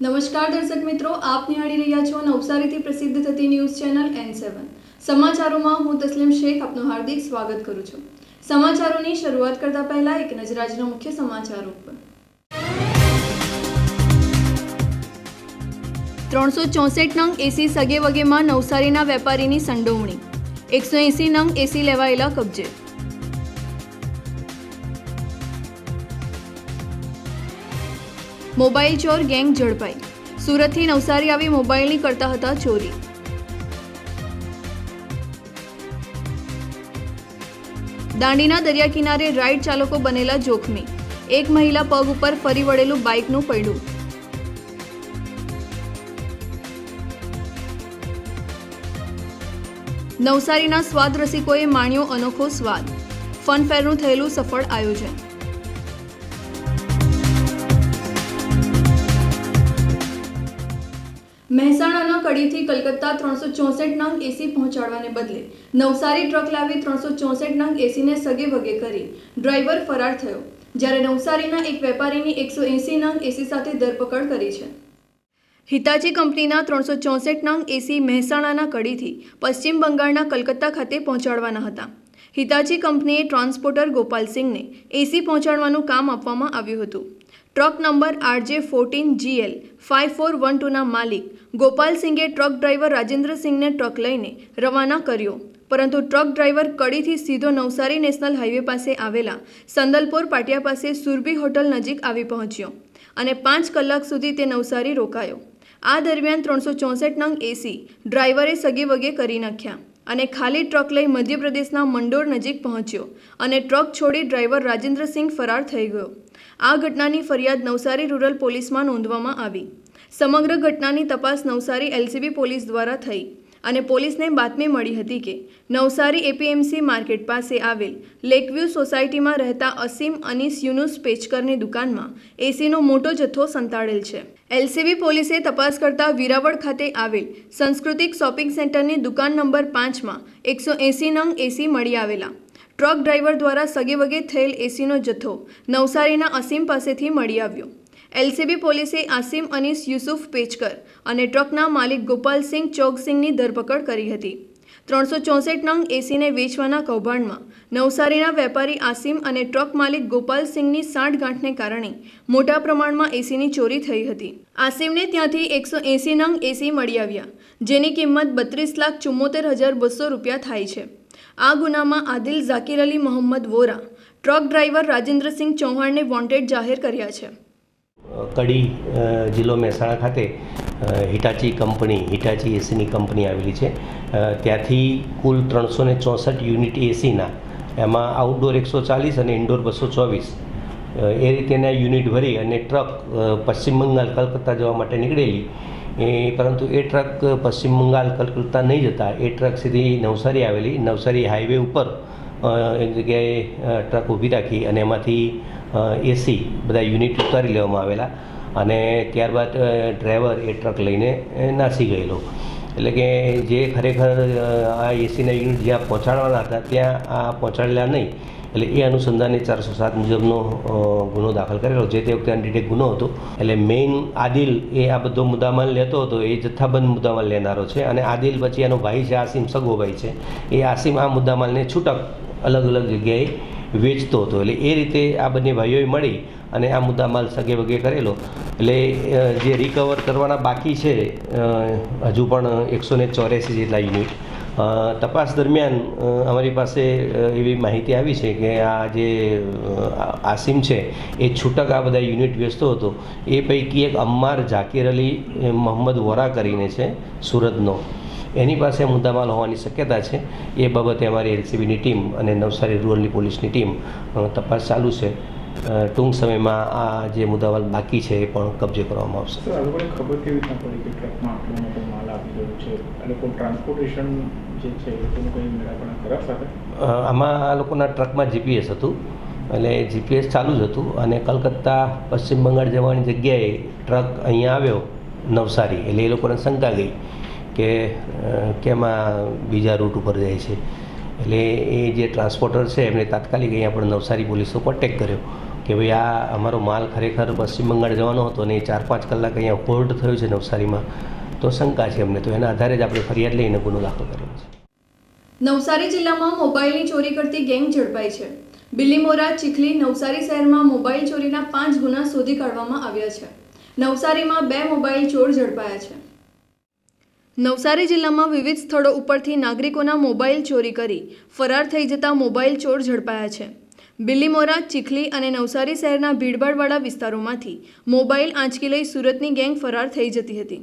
નમસ્કાર દર્શક મિત્રો, આપ નિહાળી રહ્યા છો નવસારીથી પ્રસિદ્ધ થતી ન્યૂઝ ચેનલ એન સેવન સમાચારોમાં હું તસ્લીમ શેખ આપનું હાર્દિક સ્વાગત કરું છું. સમાચારોની શરૂઆત કરતા પહેલા એક નજર આજના મુખ્ય સમાચારો પર ત્રણસો ચોસઠ નંગ એસી સગે વગેમાં નવસારીના વેપારીની સંડોવણી. એકસો એંસી નંગ એસી લેવાયેલા કબજે. મોબાઈલ ચોર ગેંગ ઝડપાઈ. સુરતથી નવસારી આવી મોબાઈલની કરતા હતા ચોરી. દાંડીના દરિયા કિનારે રાઈડ ચાલકો બનેલા જોખમી. એક મહિલા પગ ઉપર ફરી વળેલું બાઇકનું પડ્યું નવસારીના સ્વાદ રસિકોએ માણ્યો અનોખો સ્વાદ. ફનફેરનું થયેલું સફળ આયોજન. મહેસાણાના કડીથી કલકત્તા ત્રણસો ચોસઠ નંગ એસી પહોંચાડવાને બદલે નવસારી ટ્રક લાવી ત્રણસો ચોસઠ નંગ એસીને સગે વગે કરી. ડ્રાઈવર ફરાર થયો. જ્યારે નવસારીના એક વેપારીની એકસો એંસી નંગ એસી સાથે ધરપકડ કરી છે. હિતાચી કંપનીના ત્રણસો ચોસઠ નંગ એસી મહેસાણાના કડીથી પશ્ચિમ બંગાળના કલકત્તા ખાતે પહોંચાડવાના હતા. હિતાચી કંપનીએ ટ્રાન્સપોર્ટર ગોપાલસિંહને એસી પહોંચાડવાનું કામ આપવામાં આવ્યું હતું. Truck number RJ fourteen GL five four one ટુના માલિક ગોપાલસિંહે ટ્રક ડ્રાઈવર રાજેન્દ્રસિંહને ટ્રક લઈને રવાના કર્યો. પરંતુ ટ્રક ડ્રાઈવર કડીથી સીધો નવસારી નેશનલ હાઈવે પાસે આવેલા સંદલપોર પાટિયા પાસે સુરભી હોટલ નજીક આવી પહોંચ્યો અને પાંચ કલાક સુધી તે નવસારી રોકાયો. આ દરમિયાન ત્રણસો ચોસઠ નંગ એસી ડ્રાઈવરે સગે વગે કરી નાખ્યા. અને ખાલી ટ્રક લઈ મધ્યપ્રદેશના મંડોર નજીક પહોંચ્યો અને ટ્રક છોડી ડ્રાઈવર રાજેન્દ્રસિંહ ફરાર થઈ ગયો. આ ઘટનાની ફરિયાદ નવસારી રૂરલ પોલીસમાં નોંધવામાં આવી. સમગ્ર ઘટનાની તપાસ નવસારી એલસીબી પોલીસ દ્વારા થઈ અને પોલીસને બાતમી મળી હતી કે નવસારી એપીએમસી માર્કેટ પાસે આવેલ લેકવ્યૂ સોસાયટીમાં રહેતા અસીમ અનીસ યુનુસ પેચકરની દુકાનમાં એસીનો મોટો જથ્થો સંતાડેલ છે. એલસીબી પોલીસે તપાસ કરતા વીરાવળ ખાતે આવેલ સંસ્કૃતિક શોપિંગ સેન્ટરની દુકાન નંબર પાંચમાં એકસો એંસી નંગ એસી મળી આવેલા. ટ્રક ડ્રાઈવર દ્વારા સગે વગે થયેલ એસીનો જથ્થો નવસારીના અસીમ પાસેથી મળી આવ્યો. એલસીબી પોલીસે આસિમ અનીસ યુસુફ પેચકર અને ટ્રકના માલિક ગોપાલસિંહ ચોકસિંહની ધરપકડ કરી હતી. ત્રણસો ચોસઠ નંગ એસીને વેચવાના કૌભાંડમાં. નવસારીના વેપારી આસિમ અને ટ્રક માલિક ગોપાલસિંહની સાંઠગાંઠને કારણે મોટા પ્રમાણમાં એસીની ચોરી થઈ હતી. આસિમને ત્યાંથી એકસો એંસી નંગ એસી મળી આવ્યા, જેની કિંમત બત્રીસ લાખ ચુમ્મોતેર હજાર બસો રૂપિયા થાય છે. આ ગુનામાં આદિલ ઝાકીર અલી મોહમ્મદ વોરા, ટ્રક ડ્રાઈવર રાજેન્દ્રસિંહ ચૌહાણને વોન્ટેડ જાહેર કર્યા છે. કડી જિલ્લો મહેસાણા ખાતે હિટાચી કંપની, હિટાચી એસીની કંપની આવેલી છે. ત્યાંથી કુલ ત્રણસો ને ચોસઠ યુનિટ એસીના, એમાં આઉટડોર એકસો ચાલીસ અને ઇન્ડોર બસો ચોવીસ. એ રીતેના યુનિટ ભરી અને ટ્રક પશ્ચિમ બંગાળ, કલકત્તા જવા માટે નીકળેલી. એ, પરંતુ એ ટ્રક પશ્ચિમ બંગાળ, કલકત્તા નહીં જતા. એ ટ્રક સીધી નવસારી આવેલી. નવસારી હાઈવે ઉપર એક જગ્યાએ ટ્રક ઊભી રાખી અને એમાંથી એસી બધા યુનિટ ઉતારી લેવામાં આવેલા. અને ત્યારબાદ ડ્રાઈવર એ ટ્રક લઈને નાસી ગયેલો. એટલે કે જે ખરેખર આ એસીના યુનિટ જ્યાં પહોંચાડવાના હતા, ત્યાં આ પહોંચાડેલા નહીં. એટલે એ અનુસંધાને ચારસો સાત મુજબનો ગુનો દાખલ કરેલો. જે તે વખતે અનડિટેક ગુનો હતો. એટલે મેઇન આદિલ એ આ બધો મુદ્દામાલ લેતો હતો. એ જથ્થાબંધ મુદ્દામાલ લેનારો છે. અને આદિલ પછી એનો ભાઈ છે આસિમ સગો ભાઈ છે. એ આસિમ આ મુદ્દામાલને છૂટક અલગ અલગ જગ્યાએ વેચતો હતો. એટલે એ રીતે આ બંને ભાઈઓએ મળી અને આ મુદ્દામાલ સગે વગે કરેલો. એટલે જે રિકવર કરવાના બાકી છે હજુ પણ એકસો ને ચોર્યાસી જેટલા યુનિટ તપાસ દરમિયાન અમારી પાસે એવી માહિતી આવી છે કે આ જે આસિમ છે, એ છૂટક આ બધા યુનિટ વેચતો હતો. એ પૈકી એક અમ્માર ઝાકીર અલી મોહમ્મદ વોરા કરીને છે, સુરતનો. એની પાસે મુદ્દામાલ હોવાની શક્યતા છે. એ બાબતે અમારી એલસીબીની ટીમ અને નવસારી રૂરલની પોલીસની ટીમ તપાસ ચાલુ છે. ટૂંક સમયમાં આ જે મુદ્દામાલ બાકી છે એ પણ કબજે કરવામાં આવશે. સર આ લોકોને ખબર કેવી રીતના પડી કે ટ્રકમાં આટલો મોટો માલ આવી ગયો છે? આ લોકો ટ્રાન્સપોર્ટેશન જે છે એ લોકોનું કંઈ મેળાપણા ખરા સાથે? અ, આમાં આ લોકોના ટ્રકમાં જીપીએસ હતું. એટલે જીપીએસ ચાલુ જ હતું અને કલકત્તા પશ્ચિમ બંગાળ જવાની જગ્યાએ ટ્રક અહીંયા આવ્યો નવસારી. એટલે એ લોકોને શંકા ગઈ કે કેમાં બીજા રૂટ ઉપર જાય છે. એટલે એ જે ટ્રાન્સપોર્ટર છે એમણે તાત્કાલિક અહીંયા પણ નવસારી પોલીસો કોન્ટેક કર્યો કે ભાઈ આ અમારો માલ ખરેખર પશ્ચિમ બંગાળ જવાનો હતો અને એ ચાર પાંચ કલાક અહીંયા હોલ્ડ થયો છે નવસારીમાં. તો શંકા છે અમને. તો એના આધારે જ આપણે ફરિયાદ લઈને ગુનો દાખલ કર્યો છે. નવસારી જિલ્લામાં મોબાઈલની ચોરી કરતી ગેંગ ઝડપાઈ છે. બિલીમોરા ચીખલી નવસારી શહેરમાં મોબાઈલ ચોરીના પાંચ ગુના શોધી કાઢવામાં આવ્યા છે. નવસારીમાં બે મોબાઈલ ચોર ઝડપાયા છે. નવસારી જિલ્લામાં વિવિધ સ્થળો ઉપરથી નાગરિકોના મોબાઈલ ચોરી કરી ફરાર થઈ જતા મોબાઈલ ચોર ઝડપાયા છે. બિલ્લીમોરા ચીખલી અને નવસારી શહેરના ભીડભાડવાળા વિસ્તારોમાંથી મોબાઈલ આંચકી લઈ સુરતની ગેંગ ફરાર થઈ જતી હતી.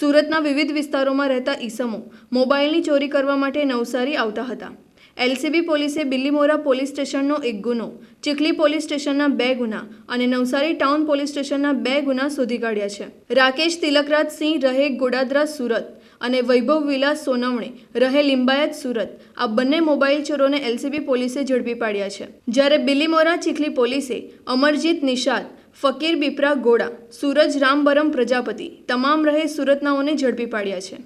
સુરતના વિવિધ વિસ્તારોમાં રહેતા ઈસમો મોબાઈલની ચોરી કરવા માટે નવસારી આવતા હતા. એલસીબી પોલીસે બિલ્લીમોરા પોલીસ સ્ટેશનનો એક ગુનો, ચીખલી પોલીસ સ્ટેશનના બે ગુના અને નવસારી ટાઉન પોલીસ સ્ટેશનના બે ગુના શોધી કાઢ્યા છે. રાકેશ તિલકરાજ સિંહ રહે ગોડાદરા, સુરત. અને વૈભવ વિલાસ સોનવણે રહે લિંબાયત સુરત આ બંને મોબાઈલ ચોરોને એલસીબી પોલીસે ઝડપી પાડ્યા છે. જ્યારે બિલીમોરા ચીખલી પોલીસે અમરજીત નિષાદ, ફકીર બિપરા ગોડા, સૂરજ રામબરમ પ્રજાપતિ તમામ રહે સુરતનાઓને ઝડપી પાડ્યા છે.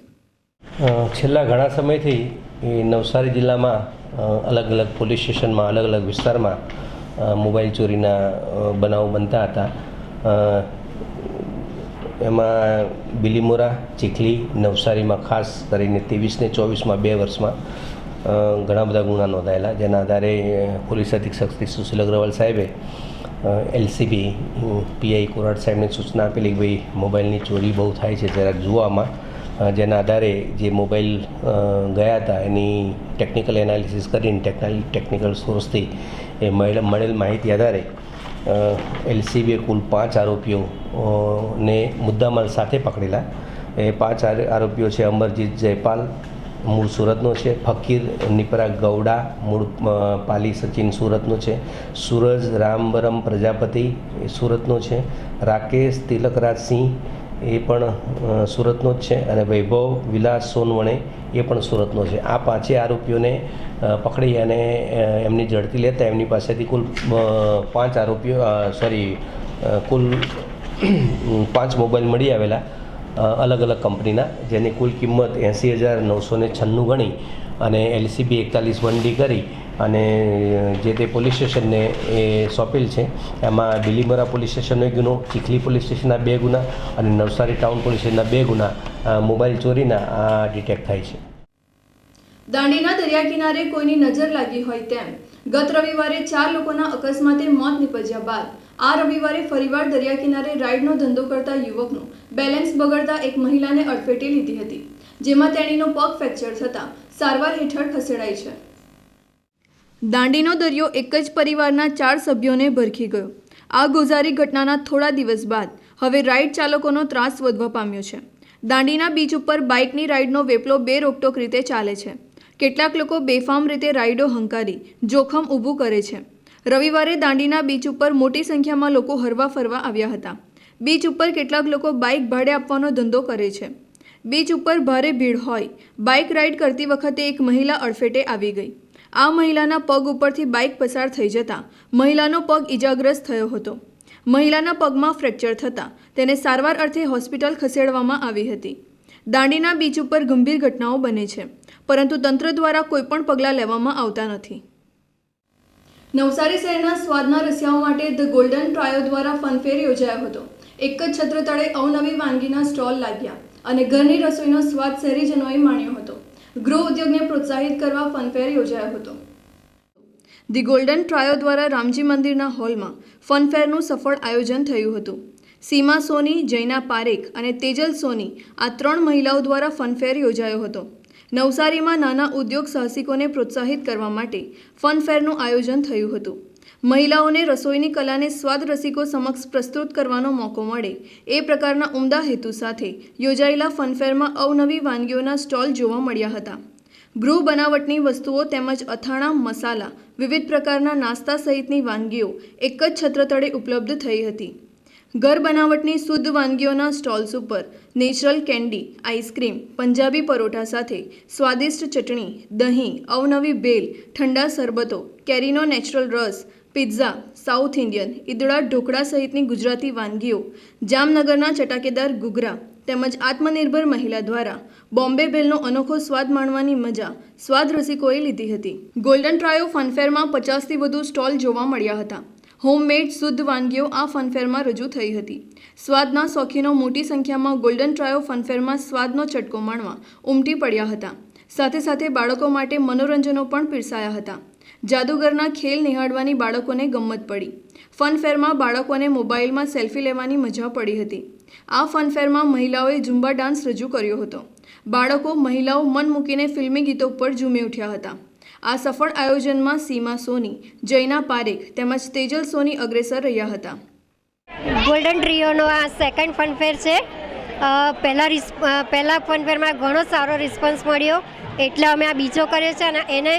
છેલ્લા ઘણા સમયથી નવસારી જિલ્લામાં અલગ અલગ પોલીસ સ્ટેશનમાં, અલગ અલગ વિસ્તારમાં મોબાઈલ ચોરીના બનાવો બનતા હતા. એમાં બિલીમોરા ચીખલી નવસારીમાં ખાસ કરીને ત્રેવીસ ને ચોવીસમાં બે વર્ષમાં ઘણા બધા ગુના નોંધાયેલા, જેના આધારે પોલીસ અધિક્ષક શ્રી સુશીલ અગ્રવાલ સાહેબે એલસીબી પીઆઈ કોરાડ સાહેબને સૂચના આપેલી કે ભાઈ, મોબાઈલની ચોરી બહુ થાય છે જરાક જોવામાં જેના આધારે જે મોબાઈલ ગયા હતા, એની ટેકનિકલ એનાલિસિસ કરીને ટેકનિકલ સોર્સથી એ મળેલ માહિતી આધારે એલસીબીએ કુલ પાંચ આરોપીઓ ને મુદ્દામાલ સાથે પકડેલા. એ પાંચ આરોપીઓ છે અમરજીત જયપાલ, મૂળ સુરતનો છે, ફકીર નિપરા ગૌડા, મૂળ પાલી સચિન સુરતનો છે, સૂરજ રામબરમ પ્રજાપતિ એ સુરતનો છે, રાકેશ તિલકરાજસિંહ એ પણ સુરતનો જ છે. અને વૈભવ વિલાસ સોનવણે એ પણ સુરતનો છે. આ પાંચે આરોપીઓને પકડી અને એમની ઝડપી લેતા એમની પાસેથી કુલ પાંચ આરોપીઓ સોરી કુલ પાંચ મોબાઈલ મળી આવેલા અલગ અલગ કંપનીના, જેની કુલ કિંમત એંસી હજાર નવસો છન્નું ગણી અને એલસીબી એકતાલીસ વન ડી કરી અને જે તે પોલીસ સ્ટેશનને એ સોંપેલ છે, એમાં બિલીમરા પોલીસ સ્ટેશનનો એક ગુનો, ચીખલી પોલીસ સ્ટેશનના બે ગુના અને નવસારી ટાઉન પોલીસ સ્ટેશનના બે ગુના મોબાઈલ ચોરીના ડિટેક્ટ થાય છે. દાંડીના દરિયા કિનારે કોઈની નજર લાગી હોય તેમ. ગત રવિવારે ચાર લોકોના અકસ્માતે મોત નીપજ્યા બાદ, આ રવિવારે ફરીવાર દરિયા કિનારે રાઈડનો ધંધો કરતા યુવકનું બેલેન્સ બગડતા એક મહિલાને અડફેટે લીધી હતી, જેમાં તેણીનો પગ ફ્રેક્ચર થતાં સારવાર હેઠળ ખસેડાઈ છે. દાંડીનો દરિયો એક જ પરિવારના ચાર સભ્યોને ભરખી ગયો. આ ગોઝારી ઘટનાના થોડા દિવસ બાદ હવે રાઇડ ચાલકોનો ત્રાસ વધવા પામ્યો છે. દાંડીના બીચ ઉપર બાઇકની રાઇડનો વેપલો બે રોકટોક રીતે ચાલે છે. કેટલાક લોકો બેફામ રીતે રાઇડો હંકારી, જોખમ ઊભું કરે છે. રવિવારે દાંડીના બીચ ઉપર મોટી સંખ્યામાં લોકો હરવા ફરવા આવ્યા હતા. બીચ ઉપર કેટલાક લોકો બાઇક ભાડે આપવાનો ધંધો કરે છે. બીચ ઉપર ભારે ભીડ હોય, બાઇક રાઈડ કરતી વખતે એક મહિલા અડફેટે આવી ગઈ. આ મહિલાના પગ ઉપરથી બાઇક પસાર થઈ જતાં મહિલાનો પગ ઇજાગ્રસ્ત થયો હતો. મહિલાના પગમાં ફ્રેક્ચર થતાં તેને સારવાર અર્થે હોસ્પિટલ ખસેડવામાં આવી હતી. દાંડીના બીચ ઉપર ગંભીર ઘટનાઓ બને છે, પરંતુ તંત્ર દ્વારા કોઈપણ પગલાં લેવામાં આવતા નથી. નવસારી શહેરના સ્વાદના રસિયાઓ માટે ધ ગોલ્ડન ટ્રાયો દ્વારા ફનફેર યોજાયો હતો. એક જ છત્ર તળે અવનવી વાનગીના સ્ટોલ લાગ્યા અને ઘરની રસોઈનો સ્વાદ શહેરીજનોએ માણ્યો હતો. ગૃહ ઉદ્યોગને પ્રોત્સાહિત કરવા ફનફેર યોજાયો હતો. ધી ગોલ્ડન ટ્રાયો દ્વારા રામજી મંદિરના હોલમાં ફનફેરનું સફળ આયોજન થયું હતું. સીમા સોની, જૈના પારેખ અને તેજલ સોની આ ત્રણ મહિલાઓ દ્વારા ફનફેર યોજાયો હતો. નવસારીમાં નાના ઉદ્યોગ સાહસિકોને પ્રોત્સાહિત કરવા માટે ફનફેરનું આયોજન થયું હતું. મહિલાઓને રસોઈની કલાને સ્વાદ રસિકો સમક્ષ પ્રસ્તુત કરવાનો મોકો મળે. એ પ્રકારના ઉમદા હેતુ સાથે યોજાયેલા ફનફેરમાં અવનવી વાનગીઓના સ્ટોલ જોવા મળ્યા હતા. ગૃહ બનાવટની વસ્તુઓ તેમજ અથાણા, મસાલા, વિવિધ પ્રકારના નાસ્તા સહિતની વાનગીઓ એક જ છત્ર તળે ઉપલબ્ધ થઈ હતી. ઘર બનાવટની શુદ્ધ વાનગીઓના સ્ટોલ્સ ઉપર natural candy, ice cream, Punjabi paratha સાથે સ્વાદિષ્ટ ચટણી, દહીં, અવનવી ભેલ ઠંડા શરબતો, કેરીનો નેચરલ રસ પિઝા સાઉથ ઇન્ડિયન, ઈદડા, ઢોકળા સહિતની ગુજરાતી વાનગીઓ, જામનગરના ચટાકેદાર ઘૂઘરા, તેમજ આત્મનિર્ભર મહિલા દ્વારા બોમ્બે ભેલનો અનોખો સ્વાદ માણવાની મજા, સ્વાદ રસિકોએ લીધી હતી. ગોલ્ડન ટ્રાયો ફનફેરમાં પચાસથી વધુ સ્ટોલ જોવા મળ્યા હતા. હોમમેડ શુદ્ધ વાનગીઓ આ ફનફેરમાં રજૂ થઈ હતી. સ્વાદના શોખીનો મોટી સંખ્યામાં ગોલ્ડન ટ્રાયો ફનફેરમાં સ્વાદનો ચટકો માણવા ઉમટી પડ્યા હતા. સાથે સાથે બાળકો માટે મનોરંજનો પણ પીરસાયા હતા. જાદુગરના ખેલ નિહાળવાની બાળકોને ગમત પડી. ફનફેરમાં બાળકોને મોબાઈલમાં સેલ્ફી લેવાની મજા પડી હતી. આ ફનફેરમાં મહિલાઓએ ઝુંબા ડાન્સ રજૂ કર્યો હતો. બાળકો, મહિલાઓ મન મૂકીને ફિલ્મી ગીતો પર ઝૂમી ઉઠ્યા હતા. આ સફળ આયોજનમાં સીમા સોની, જૈના પારેખ તેમજ તેજલ સોની અગ્રેસર રહ્યા હતા. ગોલ્ડન ટ્રીઓનો આ સેકન્ડ ફનફેર છે. પહેલાં પહેલા ફનફેરમાં ઘણો સારો રિસ્પોન્સ મળ્યો. એટલે અમે આ બીજો કરીએ છે અને એને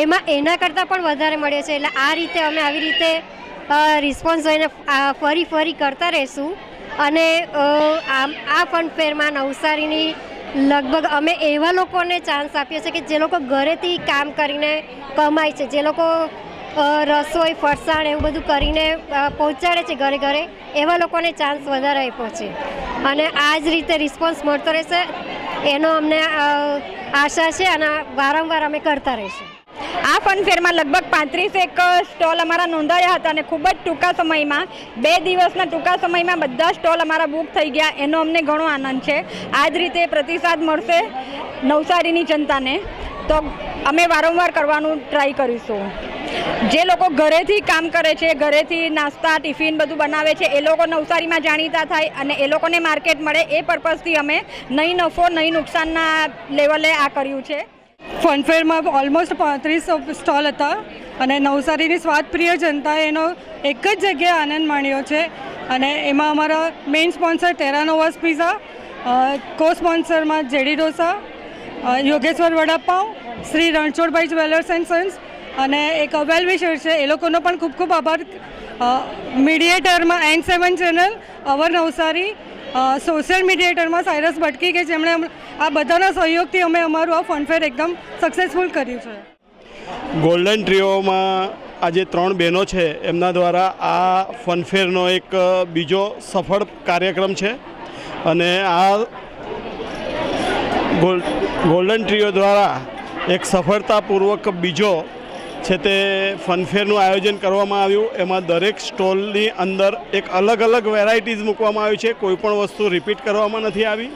એમાં એના કરતાં પણ વધારે મળ્યો છે. એટલે આ રીતે અમે આવી રીતે રિસ્પોન્સ જોઈને ફરી ફરી કરતા રહીશું. અને આમ, આ ફનફેરમાં નવસારીની લગભગ અમે એવા લોકોને ચાન્સ આપીએ છીએ કે જે લોકો ઘરેથી કામ કરીને કમાય છે. જે લોકો રસોઈ, ફરસાણ એવું બધું કરીને પહોંચાડે છે ઘરે ઘરે, એવા લોકોને ચાન્સ વધારે આપ્યો છે. અને આ જ રીતે રિસ્પોન્સ મળતો રહેશે. એનો અમને આશા છે અને વારંવાર અમે કરતા રહીશું. આ ફનફેરમાં લગભગ પાંત્રીસેક સ્ટોલ અમારા નોંધાયા હતા અને ખૂબ જ ટૂંકા સમયમાં, બે દિવસના ટૂંકા સમયમાં બધા સ્ટોલ અમારા બુક થઈ ગયા. એનો અમને ઘણો આનંદ છે. આ જ રીતે પ્રતિસાદ મળશે નવસારીની જનતાને. તો અમે વારંવાર કરવાનું ટ્રાય કરીશું. જે લોકો ઘરેથી કામ કરે છે, ઘરેથી નાસ્તા, ટિફિન બધું બનાવે છે, એ લોકો નવસારીમાં જાણીતા થાય અને એ લોકોને માર્કેટ મળે. એ પર્પઝથી અમે નહીં નફો નહીં નુકસાનના લેવલે આ કર્યું છે. ફનફેરમાં ઓલમોસ્ટ પાંત્રીસ સ્ટોલ હતા અને નવસારીની સ્વાદપ્રિય જનતાએ એનો એક જ જગ્યાએ આનંદ માણ્યો છે. અને એમાં અમારા મેઇન સ્પોન્સર ટેરાનોવાસ પીઝા કો સ્પોન્સરમાં JD dosa Yogeshwar vada pav, Shri Ranchhodbhai jewellers and sons અને એક વેલ વિશર છે, એ લોકોનો પણ ખૂબ ખૂબ આભાર. મીડિયેટરમાં N seven channel our Navsari social મીડિયેટરમાં Cyrus ભટકી કે જેમણે આ બધાના સહયોગથી અમે અમારું આ ફનફેર એકદમ સક્સેસફુલ કર્યું છે. ગોલ્ડન ટ્રીઓમાં આજે ત્રણ બહેનો છે, એમના દ્વારા આ ફનફેરનો એક બીજો સફળ કાર્યક્રમ છે. અને આ ગોલ, ગોલ્ડન ટ્રીઓ દ્વારા એક સફળતાપૂર્વક બીજો છે તે ફનફેરનું આયોજન કરવામાં આવ્યું. એમાં દરેક સ્ટોલની અંદર એક અલગ અલગ વેરાયટીઝ મૂકવામાં આવી છે. કોઈપણ વસ્તુ રિપીટ કરવામાં નથી આવી.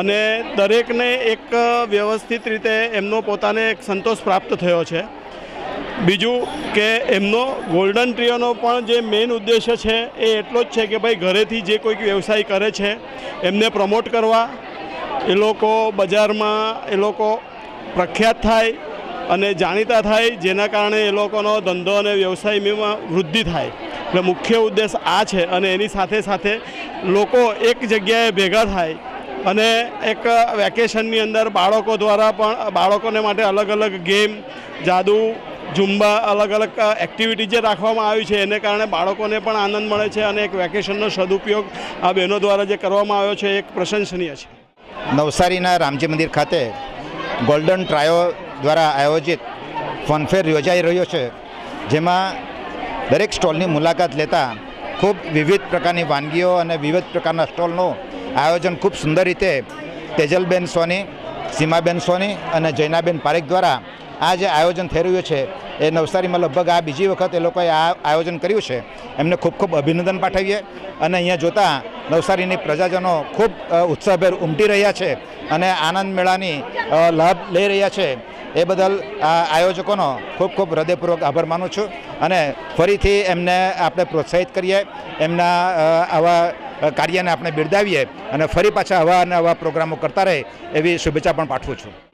અને દરેકને એક વ્યવસ્થિત રીતે એમનો પોતાને એક સંતોષ પ્રાપ્ત થયો છે. બીજું કે એમનો ગોલ્ડન ટ્રીઓનો પણ જે મેઇન ઉદ્દેશ્ય છે એ એટલો જ છે કે ભાઈ ઘરેથી જે કોઈક વ્યવસાય કરે છે, એમને પ્રમોટ કરવા. એ લોકો બજારમાં એ લોકો પ્રખ્યાત થાય. અને જાણીતા થાય જેના કારણે એ લોકોનો ધંધો અને વ્યવસાયમાં વૃદ્ધિ થાય. એટલે મુખ્ય ઉદ્દેશ આ છે અને એની સાથે સાથે લોકો એક જગ્યાએ ભેગા થાય અને એક વેકેશનની અંદર બાળકો દ્વારા પણ, બાળકોને માટે અલગ અલગ ગેમ, જાદુ, ઝુંબા, અલગ અલગ એક્ટિવિટી જે રાખવામાં આવી છે એને કારણે બાળકોને પણ આનંદ મળે છે અને એક વેકેશનનો સદુપયોગ આ બહેનો દ્વારા જે કરવામાં આવ્યો છે એક પ્રશંસનીય છે. નવસારીના રામજી મંદિર ખાતે ગોલ્ડન ટ્રાયો દ્વારા આયોજિત ફનફેર યોજાઈ રહ્યો છે, જેમાં દરેક સ્ટોલની મુલાકાત લેતા ખૂબ વિવિધ પ્રકારની વાનગીઓ અને વિવિધ પ્રકારના સ્ટોલનું આયોજન ખૂબ સુંદર રીતે તેજલબેન સોની, સીમાબેન સોની અને જૈનાબેન પારેખ દ્વારા આ જે આયોજન થઈ રહ્યું છે. એ નવસારીમાં લગભગ આ બીજી વખત એ લોકોએ આ આયોજન કર્યું છે. એમને ખૂબ ખૂબ અભિનંદન પાઠવીએ અને અહીંયા જોતા નવસારીની પ્રજાજનો ખૂબ ઉત્સાહભેર ઉમટી રહ્યા છે અને આનંદ મેળાની લાભ લઈ રહ્યા છે. એ બદલ આ આયોજકોનો ખૂબ ખૂબ હૃદયપૂર્વક આભાર માનું છું અને ફરીથી એમને આપણે પ્રોત્સાહિત કરીએ, એમના આવા કાર્યને આપણે બિરદાવીએ અને ફરી પાછા આવા અને આવા પ્રોગ્રામો કરતા રહે એવી શુભેચ્છા પણ પાઠવું છું.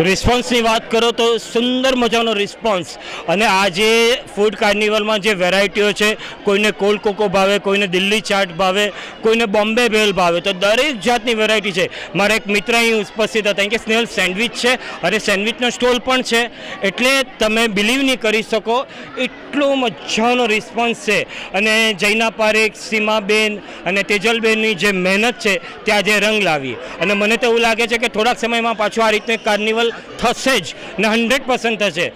રિસ્પોન્સની વાત કરો તો સુંદર મજાનો રિસ્પોન્સ અને આજે ફૂડ કાર્નિવલમાં જે વેરાયટીઓ છે, કોઈને કોલ્ડ કોકો ભાવે, કોઈને દિલ્હી ચાટ ભાવે, કોઈને બોમ્બે ભેલ ભાવે, તો દરેક જાતની વેરાયટી છે. મારા એક મિત્ર અહીં ઉપસ્થિત હતા કે સ્નેહલ સેન્ડવિચ છે. અને સેન્ડવિચનો સ્ટોલ પણ છે. એટલે તમે બિલીવ નહીં કરી શકો, એટલો મજાનો રિસ્પોન્સ છે. અને જૈના પારેખ, સીમાબેન અને તેજલબેનની જે મહેનત છે તે આજે રંગ લાવી અને મને તો એવું લાગે છે કે થોડાક સમયમાં પાછું આ રીતનું કાર્નિવલ થશે જ. ને હંડ્રેડ પર્સન્ટ થશે.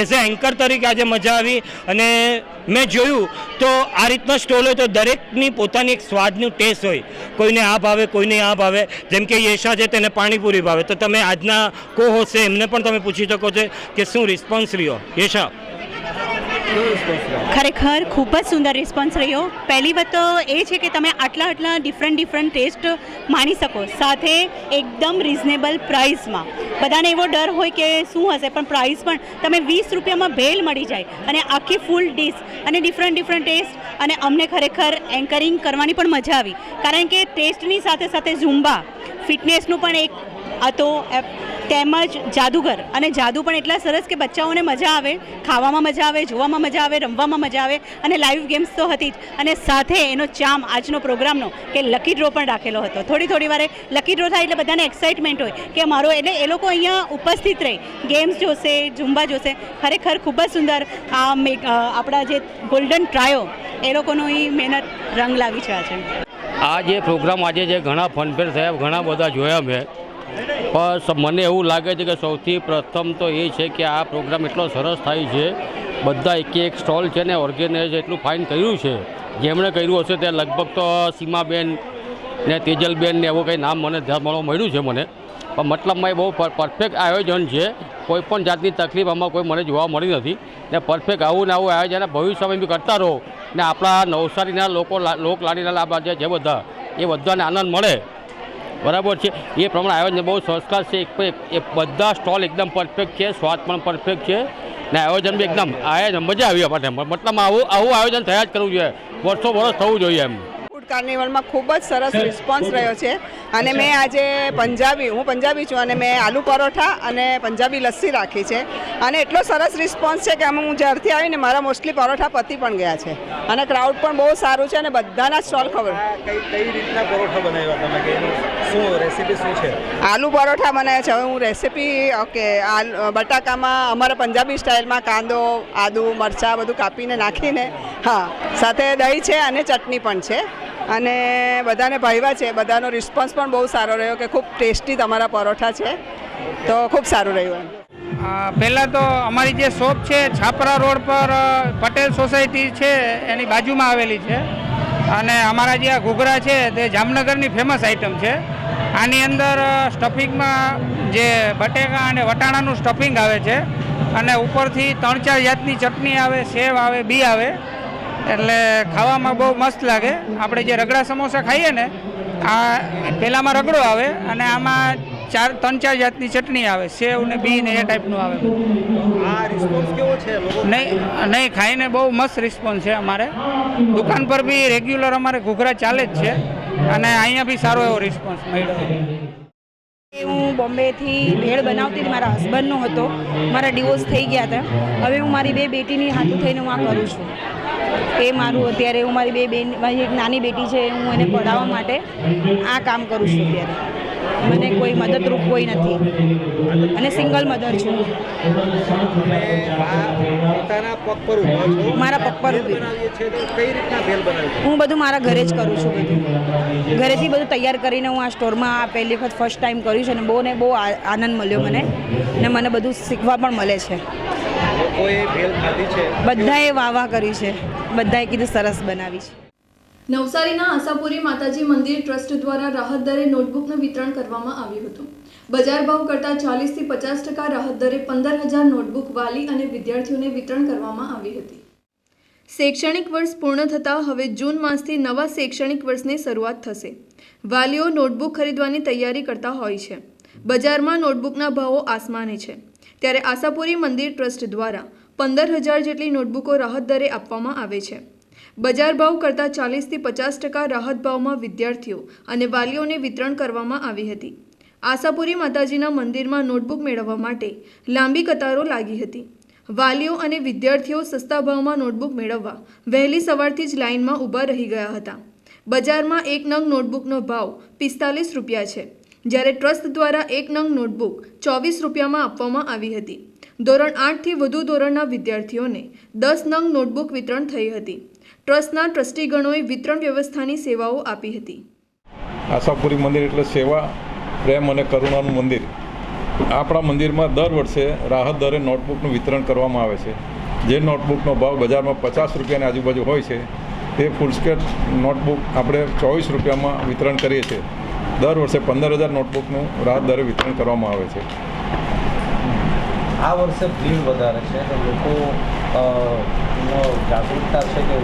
એઝ એ એન્કર તરીકે આજે મજા આવી અને મેં જોયું તો આ રીતના સ્ટોલ હોય તો દરેકની પોતાની એક સ્વાદનું ટેસ્ટ હોય. કોઈને આ ભાવે, કોઈને આ ભાવે. જેમ કે યશા છે તેને પાણીપુરી ભાવે. તો તમે આજના કો હોશે એમને પણ તમે પૂછી શકો છો કે શું રિસ્પોન્સ રહ્યો. યશા. ખરેખર ખૂબ જ સુંદર રિસ્પોન્સ રહ્યો. પહેલી વાત તો એ છે કે તમે આટલા આટલા ડિફરન્ટ ડિફરન્ટ ટેસ્ટ માણી શકો. સાથે એકદમ રિઝનેબલ પ્રાઇસમાં બધાને એવો ડર હોય કે શું હશે, પણ પ્રાઇસ પણ તમે વીસ રૂપિયામાં ભેલ મળી જાય અને આખી ફૂલ ડિશ અને ડિફરન્ટ ડિફરન્ટ ટેસ્ટ અને અમને ખરેખર એન્કરિંગ કરવાની પણ મજા આવી. કારણ કે ટેસ્ટની સાથે સાથે ઝુંબા ફિટનેસનું પણ એક હતો તો તેમજ જાદુગર. અને જાદુ પણ એટલા સરસ કે બચ્ચાઓને મજા આવે, ખાવામાં મજા આવે, જોવામાં મજા આવે, રમવામાં મજા આવે, અને લાઈવ ગેમ્સ તો હતી જ. અને સાથે એનો ચામ આજનો પ્રોગ્રામનો કે લકી ડ્રો પણ રાખેલો હતો. થોડી થોડી વારે લકી ડ્રો થાય એટલે બધાને એક્સાઇટમેન્ટ હોય કે મારો, એટલે એ લોકો અહીંયા ઉપસ્થિત રહે. ગેમ્સ જોશે, ઝુંબા જોશે. ખરેખર ખૂબ જ સુંદર આ આપણા જે ગોલ્ડન ટ્રાયો એ લોકોનો એ મહેનત રંગ લાવી છે આજે. આ જે પ્રોગ્રામ આજે જે ઘણા ફનફેર થયા ઘણા બધા જોયા મેં. પણ મને એવું લાગે છે કે સૌથી પ્રથમ તો એ છે કે આ પ્રોગ્રામ એટલો સરસ થાય છે, બધા એક એક સ્ટોલ છે ને ઓર્ગેનાઇઝ એટલું ફાઇન કર્યું છે. જેમણે કર્યું હશે તે લગભગ તો સીમાબેન ને તેજલબેન ને એવું કંઈ નામ મને ધ્યાન મળવા મળ્યું છે મને. પણ મતલબમાં એ બહુ પરફેક્ટ આયોજન છે. કોઈ પણ જાતની તકલીફ આમાં કોઈ મને જોવા મળી નથી. ને પરફેક્ટ આવું ને આવું આયોજન ભવિષ્યમાં બી કરતા રહો. ને આપણા નવસારીના લોકો લોકલાડીના લાભ જે બધા, એ બધાને આનંદ મળે. બરાબર છે. એ પ્રમાણે આયોજન બહુ સંસ્કાર છે. એ બધા સ્ટોલ એકદમ પરફેક્ટ છે. સ્વાદ પણ પરફેક્ટ છે. ને આયોજન બી એકદમ આયોજન મજા આવી. આપણને મતલબ આવું આવું આયોજન થયા જ કરવું જોઈએ. વર્ષો વર્ષ થવું જોઈએ એમ. કાર્નિવલમાં ખૂબ જ સરસ રિસ્પોન્સ રહ્યો છે. અને મેં આજે પંજાબી હું પંજાબી છું અને મેં આલુ પરોઠા અને પંજાબી લસ્સી રાખી છે. અને એટલો સરસ રિસ્પોન્સ છે કે આમાં હું જ્યારથી આવીને મારા મોસ્ટલી પરોઠા પતી પણ ગયા છે. અને ક્રાઉડ પણ બહુ સારું છે અને બધાના સ્ટોલ ખબર. કઈ કઈ રીતના પરોઠા બનાવ્યા તમે? શું રેસીપી શું છે? આલુ પરોઠા બનાવ્યા છે. હવે હું રેસીપી ઓકે આલ બટાકામાં અમારા પંજાબી સ્ટાઇલમાં કાંદો આદુ મરચાં બધું કાપીને નાખીને હા સાથે દહીં છે અને ચટણી પણ છે. અને બધાને ભાવ્યા છે. બધાનો રિસ્પોન્સ પણ બહુ સારો રહ્યો કે ખૂબ ટેસ્ટી તમારા પરોઠા છે. તો ખૂબ સારું રહ્યું એમ. પહેલાં તો અમારી જે શોપ છે, છાપરા રોડ પર પટેલ સોસાયટી છે, એની બાજુમાં આવેલી છે. અને અમારા જે આ ઘૂઘરા છે, તે જામનગરની ફેમસ આઇટમ છે. આની અંદર સ્ટફિંગમાં જે બટેકા અને વટાણાનું સ્ટફિંગ આવે છે. અને ઉપરથી ત્રણ ચાર જાતની ચટણી આવે, સેવ આવે, બી આવે. એટલે ખાવામાં બહુ મસ્ત લાગે. આપણે જે રગડા સમોસા ખાઈએ ને આ પહેલાંમાં રગડો આવે અને આમાં ચાર ત્રણ ચાર જાતની ચટણી આવે સેવ ને બી ને એ ટાઈપનું આવે. આ રિસ્પોન્સ કેવો છે લોકો નહીં નહીં ખાઈને બહુ મસ્ત રિસ્પોન્સ છે અમારે. દુકાન પર બી રેગ્યુલર અમારે ઘૂઘરા ચાલે જ છે અને અહીંયા બી સારો એવો રિસ્પોન્સ મળ્યો. હું બોમ્બેથી ભેળ બનાવતી મારા હસબન્ડનો હતો. મારા ડિવોર્સ થઈ ગયા હતા. હવે હું મારી બે બેટીની હાથું થઈને હું આ કરું છું. એ મારું અત્યારે હું મારી બે બેન, મારી એક નાની બેટી છે, હું એને પઢાવવા માટે આ કામ કરું છું અત્યારે. મને કોઈ મદદરૂપ કોઈ નથી. અને સિંગલ મધર છું. મારા પગ પર હું બધું મારા ઘરે જ કરું છું બધું. ઘરેથી બધું તૈયાર કરીને હું આ સ્ટોરમાં આ પહેલી વખત ફર્સ્ટ ટાઈમ કર્યું છે અને બહુ ને બહુ આનંદ મળ્યો મને. ને મને બધું શીખવા પણ મળે છે. લોકોએ ભેલ ખાધી છે. બધાએ વાહ વાહ કરી છે. બધાએ કીધું સરસ બનાવી છે. નવસારીના આશાપુરી માતાજી મંદિર ટ્રસ્ટ દ્વારા રાહત દરે નોટબુકનું વિતરણ કરવામાં આવ્યું હતું. બજાર ભાવ કરતાં ચાલીસથી પચાસ ટકા રાહત દરે પંદર હજાર નોટબુક વાલી અને વિદ્યાર્થીઓને વિતરણ કરવામાં આવી હતી. શૈક્ષણિક વર્ષ પૂર્ણ થતાં હવે જૂન માસથી નવા શૈક્ષણિક વર્ષની શરૂઆત થશે. વાલીઓ નોટબુક ખરીદવાની તૈયારી કરતા હોય છે. બજારમાં નોટબુકના ભાવો આસમાની છે. ત્યારે આશાપુરી મંદિર ટ્રસ્ટ દ્વારા પંદર હજાર જેટલી નોટબુકો રાહત દરે આપવામાં આવે છે. બજાર ભાવ કરતાં ચાલીસથી પચાસ ટકા રાહત ભાવમાં વિદ્યાર્થીઓ અને વાલીઓને વિતરણ કરવામાં આવી હતી. આશાપુરી માતાજીના મંદિરમાં નોટબુક મેળવવા માટે લાંબી કતારો લાગી હતી. વાલીઓ અને વિદ્યાર્થીઓ સસ્તા ભાવમાં નોટબુક મેળવવા વહેલી સવારથી જ લાઇનમાં ઊભા રહી ગયા હતા. બજારમાં એક નંગ નોટબુકનો ભાવ પિસ્તાલીસ રૂપિયા છે. જ્યારે ટ્રસ્ટ દ્વારા એક નંગ નોટબુક ચોવીસ રૂપિયામાં આપવામાં આવી હતી. ધોરણ આઠથી વધુ ધોરણના વિદ્યાર્થીઓને દસ નંગ નોટબુક વિતરણ થઈ હતી. ટ્રસ્ટના ટ્રસ્ટીગણોએ વિતરણ વ્યવસ્થાની સેવાઓ આપી હતી. આશાપુરી મંદિર એટલે સેવા, પ્રેમ અને કરુણાનું મંદિર. આપણા મંદિરમાં દર વર્ષે રાહત દરે નોટબુકનું વિતરણ કરવામાં આવે છે. જે નોટબુકનો ભાવ બજારમાં પચાસ રૂપિયાની આજુબાજુ હોય છે, તે ફૂલસ્કેટ નોટબુક આપણે ચોવીસ રૂપિયામાં વિતરણ કરીએ છીએ. દર વર્ષે પંદર હજાર નોટબુકનું રાહત દરે વિતરણ કરવામાં આવે છે. આ વર્ષે ભીડ વધારે છે તો લોકો જાગૃતતા છે કે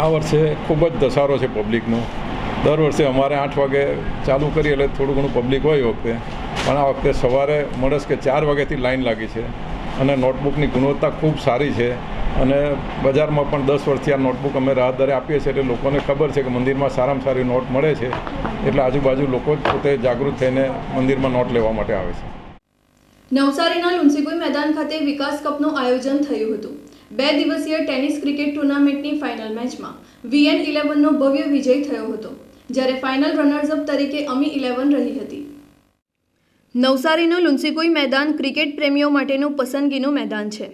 આ વર્ષે ખૂબ જ ધસારો છે પબ્લિકનો. દર વર્ષે અમારે આઠ વાગે ચાલુ કરીએ એટલે થોડું ઘણું પબ્લિક હોય વખતે. પણ આ વખતે સવારે મળસ કે ચાર વાગ્યાથી લાઈન લાગી છે. અને નોટબુકની ગુણવત્તા ખૂબ સારી છે. અને બજારમાં પણ દસ વર્ષથી આ નોટબુક અમે રાહત દરે આપીએ છીએ એટલે લોકોને ખબર છે કે મંદિરમાં સારામાં સારી નોટ મળે છે એટલે આજુબાજુ લોકો જ પોતે જાગૃત થઈને મંદિરમાં નોટ લેવા માટે આવે છે. નવસારીના લુન્સીકુઈ મેદાન ખાતે વિકાસ કપનું આયોજન થયું હતું. બે દિવસીય ટેનિસ ક્રિકેટ ટુર્નામેન્ટની ફાઇનલ મેચમાં વીએન ઇલેવનનો ભવ્ય વિજય થયો હતો, જ્યારે ફાઇનલ રનર્સઅપ તરીકે અમી ઇલેવન રહી હતી. નવસારીનું લુન્સીકુઈ મેદાન ક્રિકેટ પ્રેમીઓ માટેનું પસંદગીનું મેદાન છે.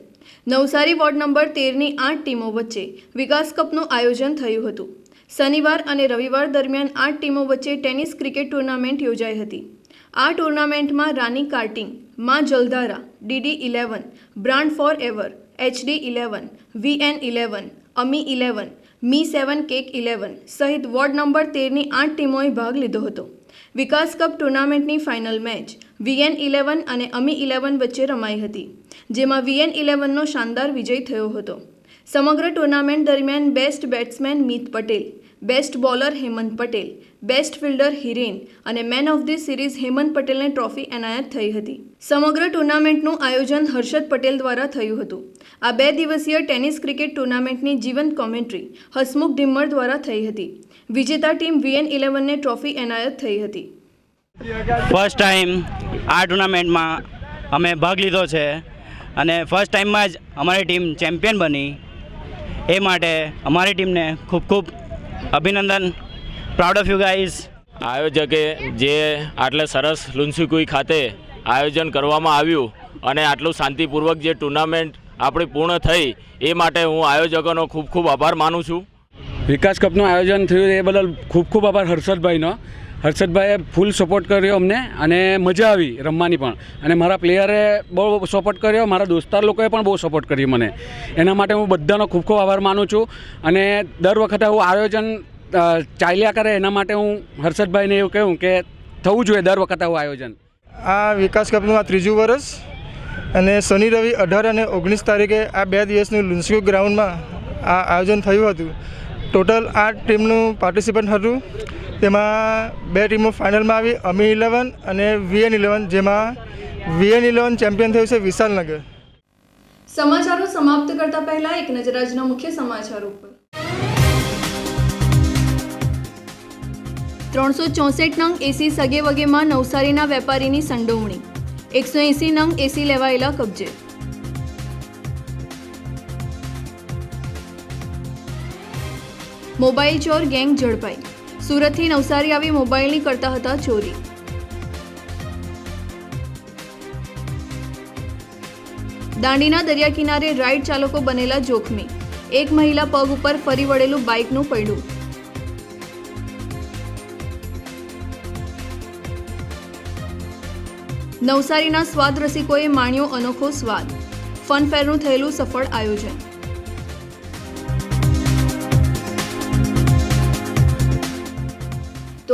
નવસારી વોર્ડ નંબર તેરની આઠ ટીમો વચ્ચે વિકાસ કપનું આયોજન થયું હતું. શનિવાર અને રવિવાર દરમિયાન આઠ ટીમો વચ્ચે ટેનિસ ક્રિકેટ ટુર્નામેન્ટ યોજાઈ હતી. આ ટુર્નામેન્ટમાં Rani karting, Maa Jaldhara, DD eleven, brand four ever HD eleven VN eleven, Ami eleven, me seven cake eleven સહિત વોર્ડ નંબર તેરની આઠ ટીમોએ ભાગ લીધો હતો. વિકાસ કપ ટુર્નામેન્ટની ફાઇનલ મેચ વીએન ઇલેવન અને અમી ઇલેવન વચ્ચે રમાઈ હતી. જેમાં વીએન ઇલેવનનો શાનદાર વિજય થયો હતો. સમગ્ર ટુર્નામેન્ટ દરમિયાન best batsman Mit Patel, best bowler Hemant Patel, best fielder Hiren અને man of the series Hemant પટેલને ટ્રોફી એનાયત થઈ હતી. સમગ્ર ટુર્નામેન્ટનું આયોજન હર્ષદ પટેલ દ્વારા થયું હતું. આ બે દિવસીય ટેનિસ ક્રિકેટ ટુર્નામેન્ટની જીવંત કોમેન્ટ્રી હસમુખ ધિમ્મર દ્વારા થઈ હતી. વિજેતા ટીમ વીએન ઇલેવનને ટ્રોફી એનાયત થઈ હતી. ફર્સ્ટ ટાઈમ આ ટુર્નામેન્ટમાં અમે ભાગ લીધો છે. અને ફર્સ્ટ ટાઈમમાં જ અમારી ટીમ ચેમ્પિયન બની. એ માટે અમારી ટીમને ખૂબ ખૂબ અભિનંદન. પ્રાઉડ ઓફ યુ ગાઈઝ આયોજકે જે આટલે સરસ લુન્સીકુઈ ખાતે આયોજન કરવામાં આવ્યું અને આટલું શાંતિપૂર્વક જે ટુર્નામેન્ટ આપણી પૂર્ણ થઈ એ માટે હું આયોજકોનો ખૂબ ખૂબ આભાર માનું છું. વિકાસ કપનું આયોજન થયું એ બદલ ખૂબ ખૂબ આભાર હર્ષદભાઈનો. હર્ષદભાઈએ ફૂલ સપોર્ટ કર્યો અમને અને મજા આવી રમવાની પણ. અને મારા પ્લેયરે બહુ સપોર્ટ કર્યો, મારા દોસ્તાર લોકોએ પણ બહુ સપોર્ટ કર્યો મને. એના માટે હું બધાનો ખૂબ ખૂબ આભાર માનું છું. અને દર વખતે હું આયોજન ચાલ્યા કરે એના માટે હું હર્ષદભાઈને એવું કહ્યું કે થવું જોઈએ દર વખતે આવું આયોજન. આ વિકાસ કપનું આ ત્રીજું વર્ષ અને શનિ, રવિ, અઢાર અને ઓગણીસ તારીખે આ બે દિવસનું લુન્સ્યુ ગ્રાઉન્ડમાં આ આયોજન થયું હતું. ટોટલ આઠ ટીમનું પાર્ટિસિપન્ટ હતું. તેમાં બે ટીમો ફાઇનલમાં આવી, અમી ઇલેવન અને વીએન ઇલેવન જેમાં વીએન ઇલેવન ચેમ્પિયન થયું છે વિશાલનગર સમાચારો સમાપ્ત કરતા પહેલા એક નજર આજના મુખ્ય સમાચાર પર ત્રણસો ચોસઠ નંગ એસી સગે વગેમાં નવસારીના વેપારીની સંડોવણી. એકસો એંસી નંગ એસી લેવાયેલા કબજે. મોબાઈલ ચોર ગેંગ ઝડપાઈ. સુરતથી નવસારી આવી મોબાઈલની કરતા હતા ચોરી. દાંડીના દરિયા કિનારે રાઈડ ચાલકો બનેલા જોખમી. એક મહિલા પગ ઉપર ફરી વળેલું બાઇકનું પડ્યું નવસારીના સ્વાદ રસિકોએ માણ્યો અનોખો સ્વાદ. ફન ફેરનું થયેલું સફળ આયોજન.